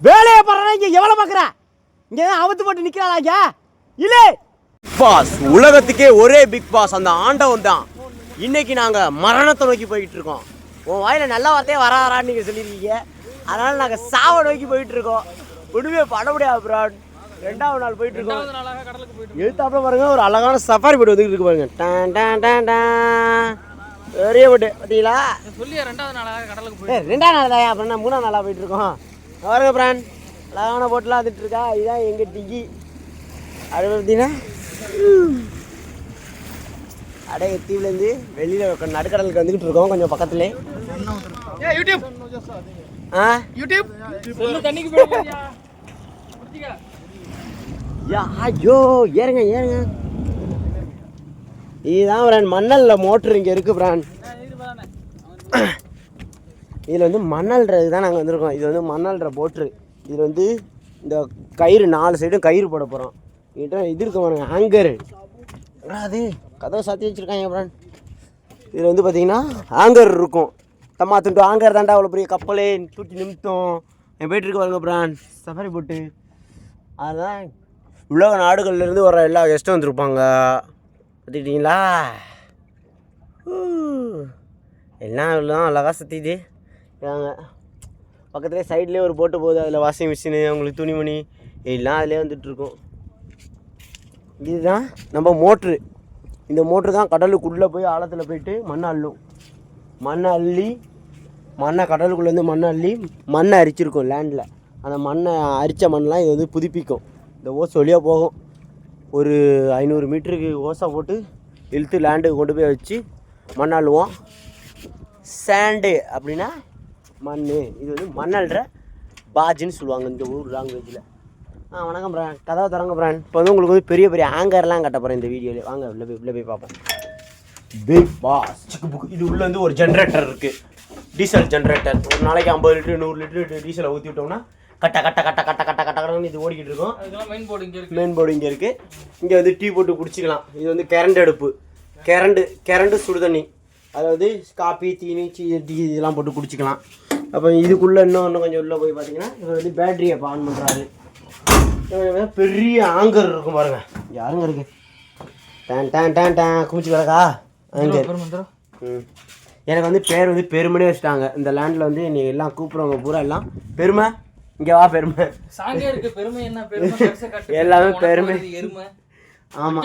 வேலையை பாடுறா இங்க எவ்வளவு பாக்குற? இங்க தான் அவுத்து போட்டு நிக்கிறாளா இங்க? இல்லே. பாஸ் உலகத்துக்கே ஒரே பிக் பாஸ் அந்த ஆண்டவன் தான். இன்னைக்கு நாங்க மரணத்தை நோக்கி போயிட்டு இருக்கோம். உன் வாயில நல்ல வார்த்தையே வர வரான்னு நீங்க சொல்லியிருக்கீங்க அதனால நாங்க சாவ நோக்கி போயிட்டு இருக்கோம். ஒண்ணுமே பண்ண முடியாது ப்ராட் ரெண்டாவது நாள் போயிட்டு இருக்கோம். நாளாக கடலுக்கு போயிட்டு எழுத்தாப்புல பாருங்க ஒரு அழகான சஃபாரி போட்டு வந்துட்டு இருக்கு பாருங்க. டான் டான் டான் டான். பெரிய போட்டு பார்த்தீங்களா சொல்லியா ரெண்டாவது நாளாக கடலுக்கு போயிட்டு ரெண்டாம் நாள் தான் அப்புறம் மூணாம் நாளாக போயிட்டு இருக்கோம்? பாருங்க பிரான் அழகான போட்டுலாம் வந்துட்டு இருக்கா? இதுதான் எங்க டிக்கி. அது பார்த்தீங்கன்னா அடைய தீவுலேருந்து வெளியில் நடுக்கடலுக்கு வந்துக்கிட்டு இருக்கோம் கொஞ்சம் பக்கத்துலே. ஏ யூடியூப் ஆ? யூடியூப் சொல்லு தண்ணிக்கு போயிடுயா குடிச்சிக்க. யா ஐயோ ஏறுங்க ஏறுங்க. இதுதான் பிரான் மணலில் மோட்ரு இங்கே இருக்குது பிரான் இதில் வந்து மணல்றது தான் நாங்கள் வந்திருக்கோம். இது வந்து மணல்ற போட்ரு இதில் வந்து இந்த கயிறு நாலு சைடும் கயிறு போட போகிறோம் என்கிட்ட இது இருக்க பாருங்க ஆங்கரு அது கதவை சாத்தி வச்சுருக்காங்க அப்புறம் இதில் வந்து பார்த்தீங்கன்னா ஆங்கர் இருக்கும். தம்மா துண்டு ஆங்கர் தாண்டா அவ்வளோ பெரிய கப்பலே. தூக்கி நிமித்தம். என் போயிட்டு இருக்க பாருங்க பிரான். சஃபாரி போட்டு அதுதான் உலக நாடுகள்லேருந்து வர எல்லா கெஸ்ட்டும் வந்திருப்பாங்க. பார்த்துக்கிட்டிங்களா எல்லாம் எல்லாம் அழகாக சுற்றிது நாங்கள் பக்கத்துலேயே சைட்லேயே ஒரு போட்டு போகுது. அதில் வாஷிங் மிஷினு அவங்களுக்கு துணிமணி எல்லாம் அதிலே வந்துட்டுருக்கும். இதுதான் நம்ம மோட்ரு. இந்த மோட்ரு தான் கடலுக்குள்ளே போய் ஆழத்தில் போயிட்டு மண்ணை அள்ளும். மண்ணை அள்ளி மண்ணை கடலுக்குள்ளேருந்து மண்ணை அள்ளி மண்ணை அரிச்சிருக்கும் லேண்டில் அந்த மண்ணை அரித்த மண்ணெலாம் இது வந்து புதுப்பிக்கும். இந்த ஓஸ் வழியாக போகும். ஒரு ஐநூறு மீட்டருக்கு ஓசை போட்டு இழுத்து லேண்டுக்கு கொண்டு போய் வச்சு மண் அள்ளுவோம். சாண்டு அப்படின்னா மண் இது வந்து மண்ணல்ற பாஜின்னு சொல்லுவாங்க இந்த ஊர் லாங்குவேஜில் ஆ வணக்கம் பிரான் கதவை தரங்க பிரான் இப்போ வந்து உங்களுக்கு வந்து பெரிய பெரிய ஆங்கர்லாம் கட்ட போகிறேன் இந்த வீடியோவில் வாங்க உள்ள போய் உள்ள போய் பார்ப்போம். பிக் பாஸ் இது உள்ள வந்து ஒரு ஜென்ரேட்டர் இருக்குது டீசல் ஜென்ரேட்டர் ஒரு நாளைக்கு ஐம்பது லிட்டரு நூறு லிட்டரு டீசலை ஊற்றி விட்டோம்னா கட்ட கட்ட கட்ட கட்ட கட்ட கட்ட கட்டன்னு இது ஓடிக்கிட்டு இருக்கும். மெயின் போர்டு இங்கே இருக்கு. மெயின் போர்டு இங்கே இருக்குது இங்கே வந்து டீ போட்டு குடிச்சிக்கலாம். இது வந்து கரண்ட் அடுப்பு. கரண்டு கரண்டு சுடுதண்ணி. அதாவது காப்பி தீனி சீ டீ இதெல்லாம் போட்டு குடிச்சிக்கலாம். அப்போ இதுக்குள்ளே இன்னும் இன்னும் கொஞ்சம் உள்ளே போய் பார்த்தீங்கன்னா இவர் வந்து பேட்டரியை ஆன் பண்ணுறாரு பெரிய ஆங்கர் இருக்கும் பாருங்க. யாருங்க இருக்கு? டேன் டேன் டேன் டேன் குமிச்சு கிடக்கா ஆங்கர் ம். எனக்கு வந்து பேர் வந்து பெருமைனே வச்சுட்டாங்க. இந்த லேண்டில் வந்து நீ எல்லாம் கூப்பிட்றவங்க பூரா எல்லாம் பெருமை. இங்கே வா பெருமை. பெருமை என்ன. எல்லாமே பெருமை. எருமை. ஆமாம்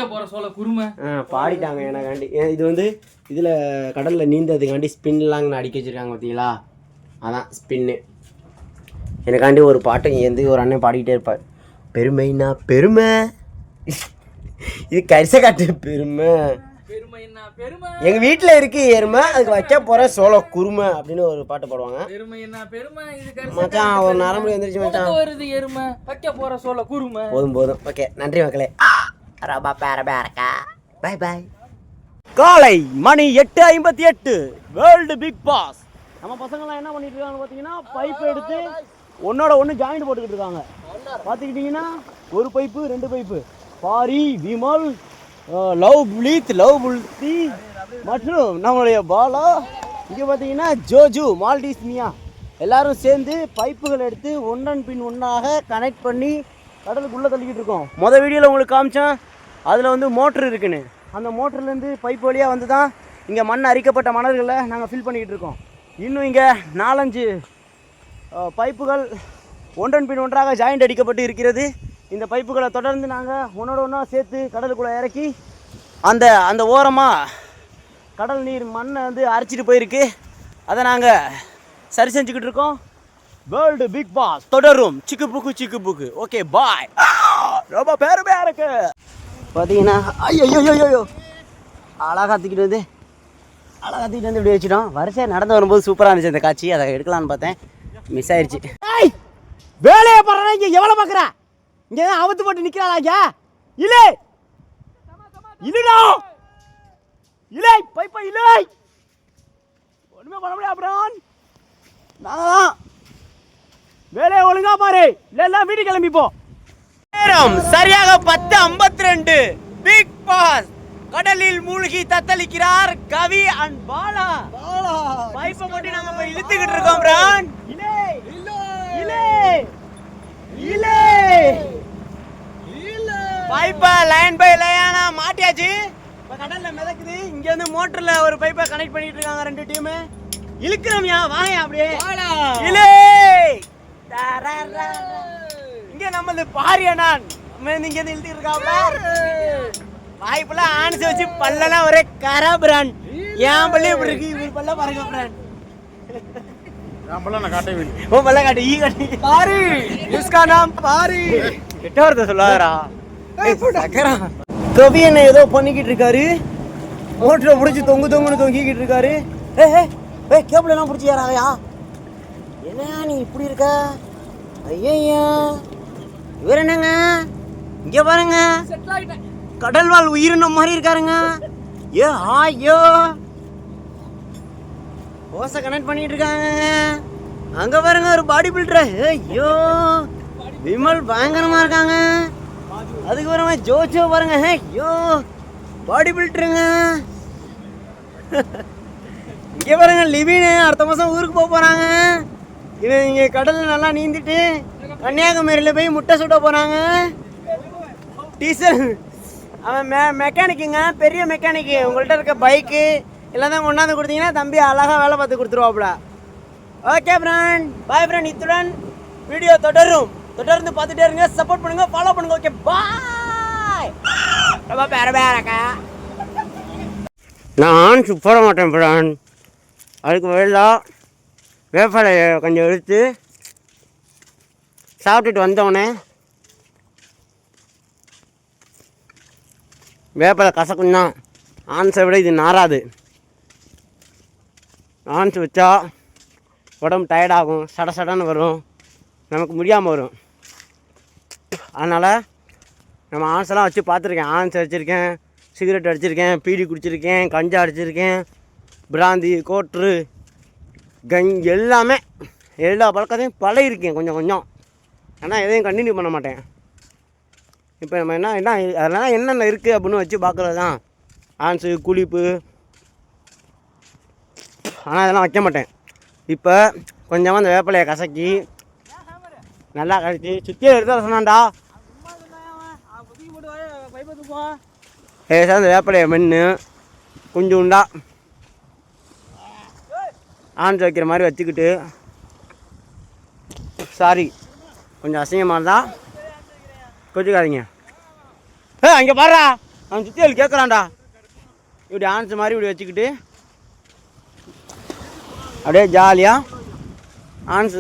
பாடிட்டாங்க எனக்காண்டி. இது வந்து இதில் கடலில் நீந்ததுக்காண்டி ஸ்பின்லாம் அடிக்க வச்சிருக்காங்க பார்த்தீங்களா அதான் ஸ்பின்னு எனக்காண்டி ஒரு பாட்டு எந்த ஒரு அண்ணன் பாடிக்கிட்டே இருப்பார். பெருமைனா பெருமை. இது கரிசை காட்டு பெருமை. எங்கள் வீட்டில் இருக்கு எருமை அதுக்கு வைக்க போகிற சோள குருமை அப்படின்னு ஒரு பாட்டு பாடுவாங்க. மச்சான் ஒரு நரம்பு வந்துருச்சு மச்சான். வருது எருமை வைக்க போற சோள குருமை. போதும் போதும். ஓகே நன்றி மக்களே. ரபா பேர பேரக்கா பை பை காலை மணி எட்டு ஐம்பத்தி எட்டு வேர்ல்டு பிக் பாஸ் நம்ம பசங்கள்லாம் என்ன பண்ணிட்டு இருக்காங்க பார்த்தீங்கன்னா பைப் எடுத்து ஒன்னோட ஒன்று ஜாயிண்ட் போட்டுக்கிட்டு இருக்காங்க. பார்த்துக்கிட்டிங்கன்னா ஒரு பைப்பு ரெண்டு பைப்பு பாரி விமல் லவ் புலித் லவ் புல்தி மற்றும் நம்மளுடைய பாலா. இங்கே பார்த்தீங்கன்னா ஜோஜு மால்டீஸ் மியா. எல்லாரும் சேர்ந்து பைப்புகள் எடுத்து ஒன்றன் பின் ஒன்றாக கனெக்ட் பண்ணி கடலுக்குள்ளே தள்ளிக்கிட்டு இருக்கோம். மொதல் வீடியோவில் உங்களுக்கு காமிச்சேன். அதில் வந்து மோட்ரு இருக்குன்னு. அந்த மோட்டர்லேருந்து பைப் வழியாக வந்து தான் இங்கே மண் அரிக்கப்பட்ட மணல்களை நாங்கள் ஃபில் பண்ணிக்கிட்டு இருக்கோம். இன்னும் இங்கே நாலஞ்சு பைப்புகள் ஒன்றன் பின் ஒன்றாக ஜாயிண்ட் அடிக்கப்பட்டு இருக்கிறது. இந்த பைப்புகளை தொடர்ந்து நாங்கள் ஒன்றோட ஒன்றா சேர்த்து கடலுக்குள்ளே இறக்கி அந்த அந்த ஓரமாக கடல் நீர் மண்ணை வந்து அரைச்சிட்டு போயிருக்கு. அதை நாங்கள் சரி செஞ்சுக்கிட்டு இருக்கோம். வேர்ல்டு பிக் பாஸ் தொடரும். சிக்கு புக்கு சிக்கு புக்கு ஓகே பாய் ரொம்ப பெருமையாக இருக்கு. பார்த்தீங்கன்னா ஐயோ ஐயோ ஐயோ அழகா கத்திக்கிட்டு வந்து அழகா கத்திக்கிட்டு வந்து இப்படி வச்சுட்டோம். வரிசையாக நடந்து வரும்போது சூப்பராக இருந்துச்சு அந்த காட்சி. அதை எடுக்கலான்னு பார்த்தேன். மிஸ் ஆயிடுச்சு ஏய் வேலையை பாடுறா இங்க எவ்வளவு பாக்குற? இங்க தான் அவுத்து போட்டு நிக்கிறாளா இங்க? இல்லே இல்லடா இல்லை பைப்பா இல்லை ஒண்ணுமே பண்ண முடியாது அப்புறம். நாங்க தான் வேலையை ஒழுங்கா பாரு. இல்ல எல்லாம் வீட்டுக்கு கிளம்பி போ நேரம் சரியாக பத்து ஐம்பத்தி ரெண்டு. பிக் பாஸ் கடலில் மூழ்கி தத்தளிக்கிறார் கவி அண்ட் பாலா. பாலா. பைப்பை மட்டும் நாங்க போய் இழுத்துக்கிட்டு இருக்கோம் பிரான். இலே. இலே. இலே. இலே. பைப்பை லைன் பை லைனா மாட்டியாச்சு. இப்போ கடலில் மிதக்குது. இங்க வந்து மோட்டர்ல ஒரு பைப்பை கனெக்ட் பண்ணிட்டு இருக்காங்க ரெண்டு டீம் இழுக்கிறோம்யா வாங்க அப்படியே. இலே. இங்க நம்மளது பாரியனான் இங்க இருந்து இழுத்துக்கிட்டு இருக்காப்ல வாய்ப்பெல்லாம் ஆணிச்சு வச்சு பல்லெல்லாம் ஒரே கரா பிராண்ட் என் பல்லு இப்படி இருக்கு? இவர் பல்ல பாருங்க பிராண்ட் நான் காட்டவே இல்லை. ஓ பல்ல காட்டு ஈ காட்டு. பாரி இஸ்கா நாம் பாரி. கெட்ட வார்த்தை சொல்லாதடா கவி என்ன ஏதோ பண்ணிக்கிட்டு இருக்காரு. மோட்டரை பிடிச்சி தொங்கு தொங்குன்னு தொங்கிக்கிட்டு இருக்காரு. ஏ ஏ கேபிள் எல்லாம் பிடிச்சி ஏறாதையா? நீ இப்படி இருக்க? ஐயா இவர் என்னங்க? இங்க பாருங்க. செட்டில் ஆகிட்டேன் கடல் வாழ் உயிரினம் மாதிரி இருக்காருங்க. ஏ ஐயோ ஓசை கனெக்ட் பண்ணிட்டு இருக்காங்க. அங்க பாருங்க ஒரு பாடி பில்டர் ஐயோ. விமல் பயங்கரமா இருக்காங்க. அதுக்கு பாருங்க ஜோஜோ பாருங்க. ஐயோ. பாடி பில்டருங்க இங்க பாருங்க லிவின் அடுத்த மாசம் ஊருக்கு போக போறாங்க. இவன் இங்க கடல்ல நல்லா நீந்திட்டு கன்னியாகுமரியில போய் முட்டை சுட போறாங்க. டீசல். அவன் மெ மெக்கானிக்குங்க பெரிய மெக்கானிக்கு உங்கள்கிட்ட இருக்க பைக்கு எல்லாம் தான் கொண்டாந்து கொடுத்தீங்கன்னா தம்பி அழகாக வேலை பார்த்து கொடுத்துருவாப்புல. ஓகே ஃப்ரெண்ட் பாய் ஃப்ரெண்ட் இத்துடன் வீடியோ தொடரும். தொடர்ந்து பார்த்துட்டே இருங்க. சப்போர்ட் பண்ணுங்க. ஃபாலோ பண்ணுங்க. ஓகே பாய் ரொம்ப பேர பேரக்கா. நான் போட மாட்டேன் ஃப்ரெண்ட் அதுக்கு பதிலாக வேப்பாலையை கொஞ்சம் எடுத்து சாப்பிட்டுட்டு வந்தோடனே வேப்பலை கசக்கும் தான் ஆன்ஸை விட இது நாராது ஆன்ஸ் வச்சா உடம்பு டயர்டாகும் சட சடன்னு வரும். நமக்கு முடியாமல் வரும். அதனால் நம்ம ஆன்ஸெல்லாம் வச்சு பார்த்துருக்கேன். ஆன்ஸ் வச்சுருக்கேன் சிகரெட் அடிச்சிருக்கேன் பீடி குடிச்சிருக்கேன் கஞ்சா அடிச்சிருக்கேன் பிராந்தி கோட்ரு கங் எல்லாமே எல்லா பழக்கத்தையும் பழகிருக்கேன் கொஞ்சம் கொஞ்சம். ஆனால் எதையும் கண்டினியூ பண்ண மாட்டேன். இப்போ நம்ம என்ன என்ன அதெல்லாம் என்னென்ன இருக்குது அப்படின்னு வச்சு பார்க்குறது தான் ஆன்ஸு குளிப்பு. ஆனால் அதெல்லாம் வைக்க மாட்டேன். இப்போ கொஞ்சமாக அந்த வேப்பிலையை கசக்கி நல்லா கழிச்சு சுற்றியை எடுத்து சொன்னான்டா. ஏசா அந்த வேப்பிலையை மென்று உண்டா ஆன்ஸ் வைக்கிற மாதிரி வச்சுக்கிட்டு சாரி கொஞ்சம் அசிங்கமாக இருந்தால் கொச்சிக்காதீங்க ஏ அங்கே பாருடா அவன் சுத்தியல் கேட்குறான்டா இப்படி ஆன்ஸ் மாதிரி இப்படி வச்சுக்கிட்டு. அப்படியே ஜாலியாக ஆன்ஸ்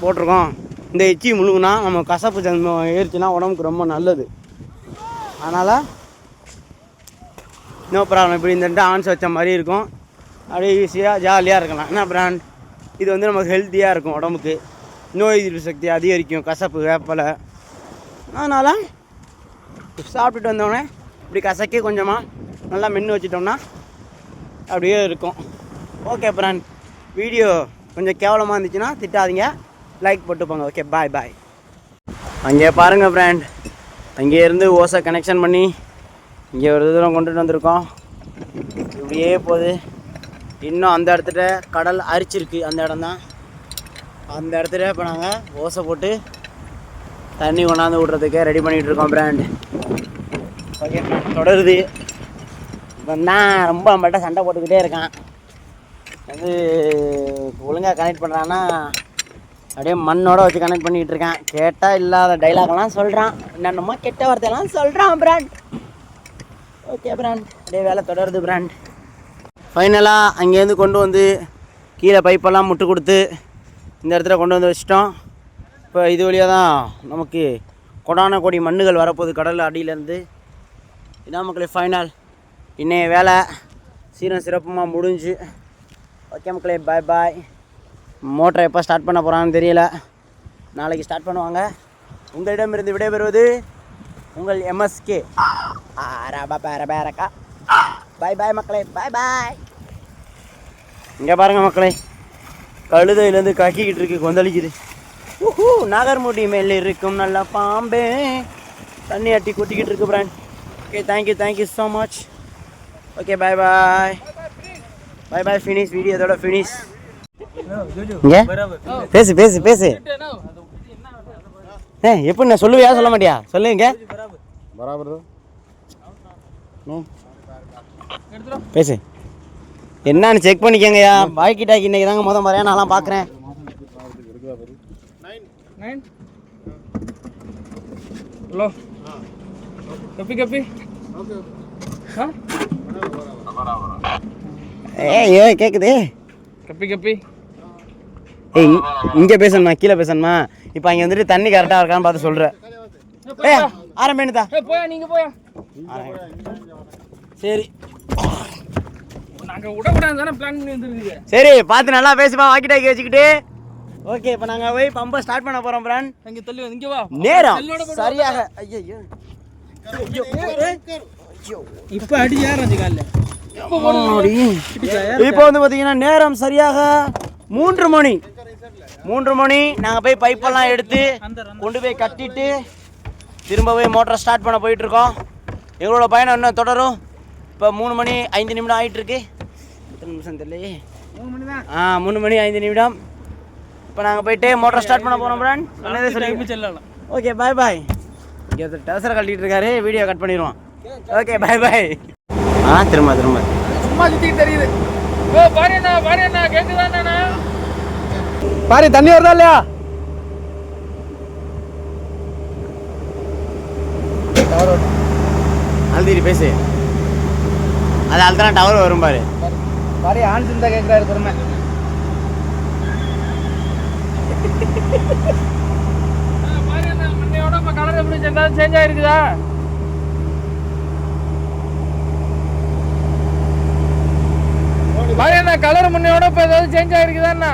போட்டிருக்கோம். இந்த எச்சி முழுகுனா நம்ம கசப்பு ஜன்மம் ஏறிச்சுன்னா உடம்புக்கு ரொம்ப நல்லது. அதனால் நோ ப்ராப்ளம் இப்படி இந்த ஆன்ஸ் வச்ச மாதிரி இருக்கும். அப்படியே ஈஸியாக ஜாலியாக இருக்கலாம். என்ன பிராண்ட் இது வந்து நமக்கு ஹெல்த்தியாக இருக்கும் உடம்புக்கு. நோய் எதிர்ப்பு சக்தி அதிகரிக்கும் கசப்பு வேப்பலை. அதனால் சாப்பிட்டுட்டு வந்தோடனே இப்படி கசக்கி கொஞ்சமாக நல்லா மென்று வச்சிட்டோம்னா அப்படியே இருக்கும். ஓகே பிராண்ட் வீடியோ கொஞ்சம் கேவலமாக இருந்துச்சுன்னா திட்டாதீங்க. லைக் போட்டு போங்க ஓகே பாய் பாய் அங்கே பாருங்கள் ஃப்ரெண்ட் அங்கேருந்து ஓசை கனெக்ஷன் பண்ணி இங்கே ஒரு தூரம் கொண்டுட்டு வந்திருக்கோம். இப்படியே போகுது. இன்னும் அந்த இடத்துல கடல் அரிச்சிருக்கு. அந்த இடம் தான் அந்த இடத்துல இப்போ நாங்கள் ஓசை போட்டு தண்ணி கொண்டாந்து விட்றதுக்கு ரெடி பண்ணிகிட்டு இருக்கோம் பிராண்ட் ஓகே தொடருது. இப்போ தான் ரொம்ப நம்மள்ட்ட சண்டை போட்டுக்கிட்டே இருக்கான். வந்து ஒழுங்காக கனெக்ட் பண்ணுறான்னா அப்படியே மண்ணோட வச்சு கனெக்ட் பண்ணிகிட்டு இருக்கான். கேட்டால் இல்லாத டைலாக்லாம் சொல்கிறான் என்னென்னமோ கெட்ட வார்த்தையெல்லாம் சொல்கிறான் பிராண்ட் ஓகே பிராண்ட் அப்படியே வேலை தொடருது பிராண்ட் ஃபைனலாக அங்கேருந்து கொண்டு வந்து கீழே பைப்பெல்லாம் முட்டு கொடுத்து இந்த இடத்துல கொண்டு வந்து வச்சிட்டோம். இப்போ இது வழியாக தான் நமக்கு கொடான கொடி மண்ணுகள் வரப்போகுது கடல் அடியிலேருந்து. இதான் மக்களே ஃபைனல் இன்றைய வேலை சீரம் சிறப்புமாக முடிஞ்சு. ஓகே மக்களே பாய் பாய் மோட்டரை எப்போ ஸ்டார்ட் பண்ண போகிறான்னு தெரியல. நாளைக்கு ஸ்டார்ட் பண்ணுவாங்க. உங்களிடமிருந்து விடைபெறுவது உங்கள் எம்எஸ்கே ரபா பேர பேரக்கா பாய் பாய் மக்களே பாய் பாய் இங்கே பாருங்கள் மக்களே கழுதையிலேருந்து கக்கிக்கிட்டு இருக்கு கொந்தளிக்குது. ஊஹூ நாகர்முடி மேலே இருக்கும் நல்ல பாம்பே. தண்ணி அட்டி கொட்டிக்கிட்டு இருக்கு brand okay thank you thank you so much okay bye bye bye bye finish video இதோட ஃபினிஷ் இங்கே? பேசு பேசு பேசு. ஏ எப்படி நான் சொல்லுவியா சொல்ல மாட்டியா? சொல்லுங்க பேசு. என்னன்னு செக் பண்ணிக்கங்கய்யா. பாக்கி டாக்கி இன்னைக்கு தாங்க மொதல் முறையா நான்லாம் பார்க்குறேன் நைன் ஹலோ கப்பி கப்பி ஏய் ஏய் கேட்குது கப்பி கப்பி ஏய் இங்க- பேசணுமா கீழே பேசணுமா இப்போ அங்கே வந்துட்டு தண்ணி கரெக்டாக இருக்கான்னு பார்த்து சொல்கிறேன் ஏ ஆரம்பிணுதா ஏ போயா நீங்க போயா. சரி. நாங்க விடக்கூடாது தானே பிளான் பண்ணி வந்துருக்குது சரி பார்த்து நல்லா பேசுப்பா வாக்கி டாக்கி வச்சுக்கிட்டு. ஓகே இப்போ நாங்கள் போய் பம்பை ஸ்டார்ட் பண்ண போகிறோம் பிரான் இங்க தள்ளி இங்க வா. நேரம். சரியாக. ஐயோ இப்ப அடி ஏறாஞ்சு கால்ல. இப்போ வந்து பார்த்தீங்கன்னா நேரம் சரியாக மூன்று மணி. மூன்று மணி. நாங்கள் போய் பைப்பெல்லாம் எடுத்து கொண்டு போய் கட்டிட்டு திரும்ப போய் மோட்டரை ஸ்டார்ட் பண்ண போயிட்டு இருக்கோம் எங்களோட பயணம் இன்னும் தொடரும். இப்போ மூணு மணி ஐந்து நிமிடம் ஆயிட்டு இருக்கு எத்தனை நிமிஷம் தெரியலையே? ஆ மூணு மணி ஐந்து நிமிடம். இப்போ நாங்கள் போயிட்டு மோட்டரை ஸ்டார்ட் பண்ண போகிறோம் பிரான் சொன்னதே சொல்லி? செல்லலாம். ஓகே பாய் பாய் இங்கே ஒருத்தர் டவசரை கட்டிட்டு இருக்காரு. வீடியோ கட் பண்ணிடுவோம். ஓகே பாய் பாய் ஆ திரும்ப திரும்ப. சும்மா சுத்தி தெரியுது. ஓ பாரு அண்ணா பாரு அண்ணா பாரு தண்ணி வருதா இல்லையா? அழுதிட்டு பேசு. அது அழுத்தனா டவர் வரும் பாரு. பாரு. ஆன் சிந்தா கேட்குறாரு அண்ணா முன்னையோட இப்போ கலர் எப்படி ஏதாவது சேஞ்ச் ஆயிருக்குதா பாரு அண்ணா கலர் முன்னையோட இப்போ ஏதாவது சேஞ்ச் ஆயிருக்குதா அண்ணா?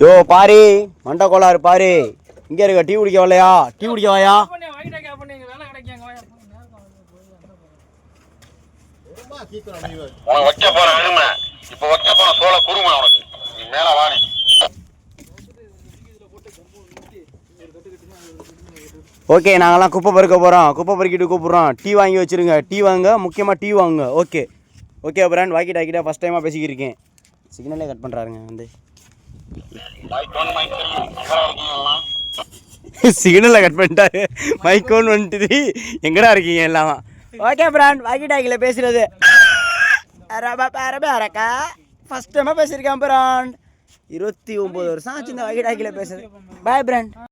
யோ பாரு மண்டை கோளாறு பாரு. இங்கே இருக்க டீ குடிக்க வரலையா? டீ குடிக்க வாயா பண்ணி வாங்கிட்டா கேப் பண்ணி வேலை கிடைக்காங்க வாயா உனக்கு வைக்க போற எருமை இப்ப வைக்க போற சோள குருமை உனக்கு. நீ மேல வாணி ஓகே நாங்கெல்லாம் குப்பை பொறுக்க போகிறோம் குப்பை பொறுக்கிட்டு கூப்பிட்றோம். டீ வாங்கி வச்சிருங்க. டீ வாங்க முக்கியமாக டீ வாங்குங்க ஓகே. ஓகே பிராண்ட் வாக்கி டாக்கிட்டா ஃபஸ்ட் டைமாக பேசிக்கிருக்கேன் சிக்னலே கட் பண்ணுறாருங்க வந்து. ஒன் த்ரீ சிக்னலில் கட் பண்ணிட்டாரு. மைக் ஒன் வந்துட்டு எங்கடா இருக்கீங்க எல்லாம்? ஓகே பிராண்ட் வாக்கி டாக்கில் பேசுகிறது ரபா அரக்கா ஃபஸ்ட் டைமாக பேசியிருக்கேன் பிராண்ட் இருபத்தி ஒம்பது வருஷம் ஆச்சு இந்த வாக்கி டாக்கில் பேசுறது. பாய் பிராண்ட்